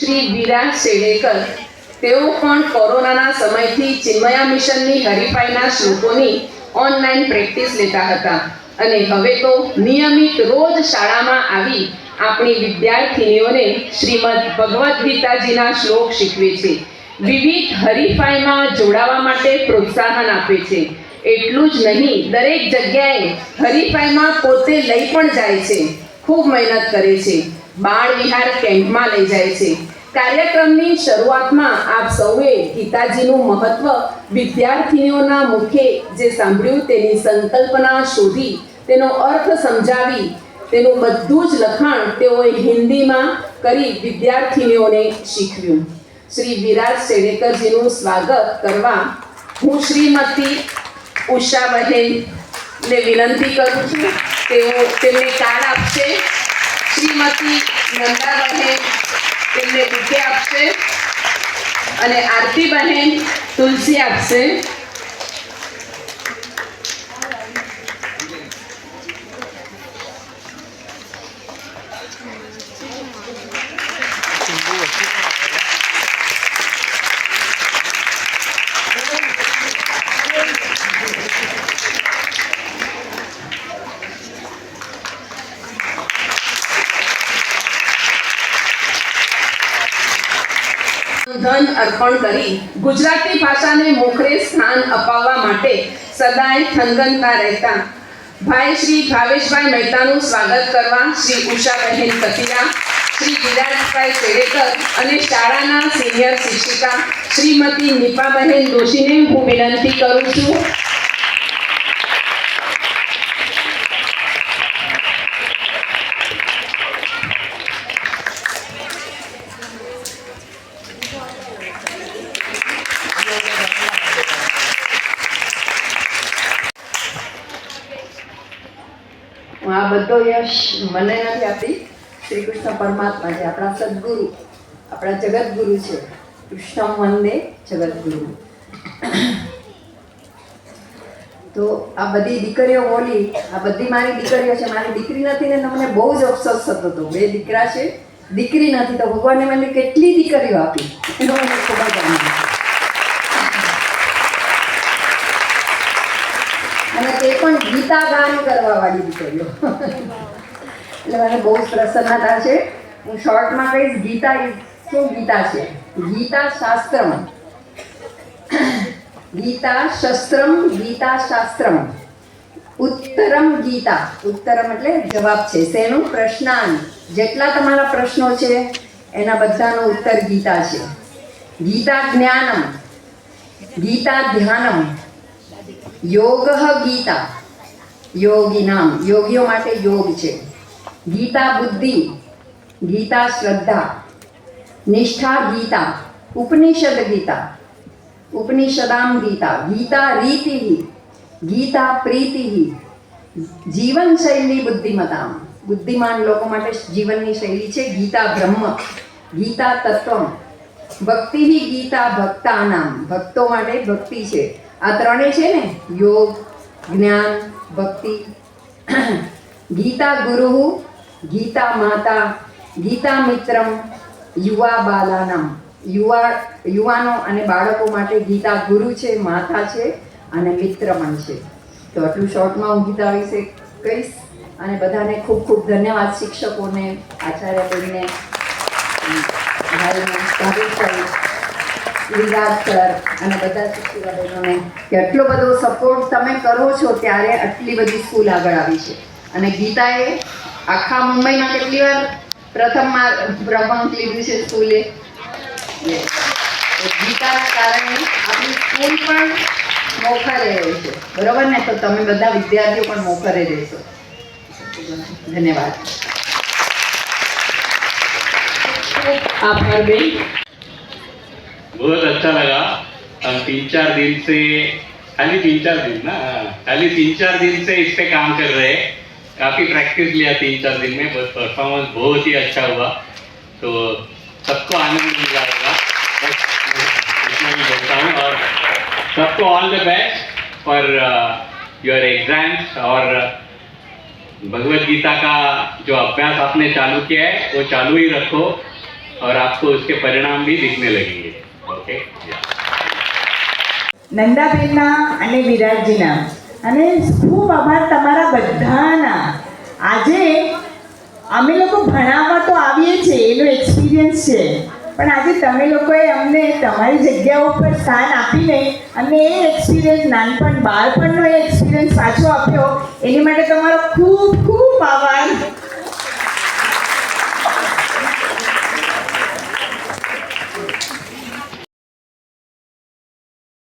શ્રી વિરાજ શેડેકર તેઓ પણ કોરોનાના સમયથી ચિન્મયા મિશનની હરીફાઈના શ્લોકોની ઓનલાઈન પ્રેક્ટિસ લેતા હતા. અને હવે તો નિયમિત રોજ શાળામાં આવી આપણી વિદ્યાર્થીનીઓને શ્રીમદ ભગવદ્ ગીતાજીના શ્લોક શીખવે છે. વિવિધ હરીફાઈમાં જોડાવા માટે પ્રોત્સાહન આપે છે. એટલું જ નહીં, દરેક જગ્યાએ હરીફાઈમાં પોતે લઈ પણ જાય છે. ખૂબ મહેનત કરે છે. બાળ વિહાર કેમ્પમાં લઈ જાય છે. કાર્યક્રમની શરૂઆતમાં આપ સૌએ ગીતાજીનું મહત્વ વિદ્યાર્થીનીઓના મુખે જે સાંભળ્યું તેની સંકલ્પના શોધી, તેનો અર્થ સમજાવી, તેનું બધું જ લખાણ તેઓએ હિન્દીમાં કરી વિદ્યાર્થીનીઓને શીખવ્યું. શ્રી વિરાજ શેડેકરજીનું સ્વાગત કરવા હું શ્રીમતી ઉષા બહેનને વિનંતી કરું છું. તેઓ તેમને કાર્ડ આપશે. શ્રીમતી નંદાબહેન તેમને બુકે આપશે. અને આરતી બહેન તુલસી આપશે. ધન અર્પણ કરી ગુજરાતી ભાષાને મોખરે સ્થાન અપાવવા માટે સદાય થનગનતા રહેતા. ભાઈ શ્રી ભાવેશભાઈ મહેતાનું સ્વાગત કરવા શ્રી ઉષાબહેન કતિરા શ્રી વિરાજભાઈ શેડેકર અને શાળાના સિનિયર શિક્ષિકા શ્રીમતી નિપાબહેન દોશીને હું વિનંતી કરું છું આ બધો યશ મને નથી આપી. શ્રી કૃષ્ણ પરમાત્મા છે, આપણા સદગુરુ, આપણા જગતગુરુ છે. કૃષ્ણ વંદે જગતગુરુ તો આ બધી દીકરીઓ બોલી, આ બધી મારી દીકરીઓ છે, મારી દીકરી નથી ને મને બહુ જ અફસોસ થતો હતો. બે દીકરા છે, દીકરી નથી તો ભગવાને મને કેટલી દીકરીઓ આપી? એનો મને ખૂબ જ છે. અને તે પણ ગીતા ગાન કરવા વાળી દીકરીઓ એટલે મને બહુ પ્રસન્નતા છે. હું શોર્ટમાં કહીશ, ગીતા શું ગીતા છે? ગીતા શાસ્ત્રમ. ગીતા શસ્ત્રમ, ગીતા શાસ્ત્રમ. ઉત્તરમ ગીતા. ઉત્તરમ એટલે જવાબ છે. શેનું? પ્રશ્નાન. જેટલા તમારા પ્રશ્નો છે, એના બધાનો ઉત્તર ગીતા છે. ગીતા જ્ઞાનમ. ગીતા ધ્યાનમ. યોગ ગીતા. યોગીનામ યોગીઓ માટે યોગ છે. ગીતા બુદ્ધિ, ગીતા શ્રદ્ધા, નિષ્ઠા ગીતા, ઉપનિષદ ગીતા, ઉપનિષદામ ગીતા ગીતા રીતિ ગીતા પ્રીતિ જીવન શૈલી બુદ્ધિમતામ બુદ્ધિમાન લોકો માટે જીવનની શૈલી છે ગીતા બ્રહ્મ, ગીતા તત્વમ. ભક્તિ ગીતા ભક્તાનામ. ભક્તો માટે ભક્તિ છે. આ ત્રણે છે ને, યોગ, જ્ઞાન, ભક્તિ, ગીતા ગુરુ, ગીતા માતા, ગીતા મિત્રમ, યુવા બાલાનામ. યુવા, યુવાનો અને બાળકો માટે ગીતા ગુરુ છે, માતા છે અને મિત્ર પણ છે. તો આટલું શોર્ટમાં હું ગીતા વિશે કહીશ અને બધાને ખૂબ ખૂબ ધન્યવાદ શિક્ષકોને, આચાર્ય બેનને સર અને બધા બહેનોને કે બધો સપોર્ટ તમે કરો છો ત્યારે આટલી બધી સ્કૂલ આગળ આવી છે. અને ગીતાએ આખા મુંબઈમાં કેટલી વાર પ્રથમ ક્રમાંક લીધું છે સ્કૂલે ગીતાના કારણે આપણી સ્કૂલ પણ મોખરે રહે છે. બરોબર ને? તો તમે બધા વિદ્યાર્થીઓ પણ મોખરે રહેશો. ધન્યવાદ. આભાર બેન. बहुत अच्छा लगा। हम तीन चार दिन से, खाली तीन चार दिन ना? खाली तीन चार दिन से इस पे काम कर रहे हैं। काफ़ी प्रैक्टिस लिया तीन चार दिन में, बस परफॉर्मेंस बहुत ही अच्छा हुआ। तो सबको आनंद मिला बोलता हूँ और सबको all the best for your exams और भगवत गीता का जो अभ्यास आपने चालू किया है, वो चालू ही रखो और आपको उसके परिणाम भी दिखने लगेंगे। ओके નંદાબેનના અને વિરાટજીના અને ખૂબ આભાર તમારા બધાના. આજે અમે લોકો ભણાવવા તો આવીએ છીએ, એનો એક્સપિરિયન્સ છે. પણ આજે તમે લોકોએ અમને તમારી જગ્યા ઉપર સ્થાન આપીને અમને એ એક્સપિરિયન્સ નાનપણ, બાળપણનો એ એક્સપિરિયન્સ પાછો આપ્યો. એની માટે તમારો ખૂબ ખૂબ આભાર.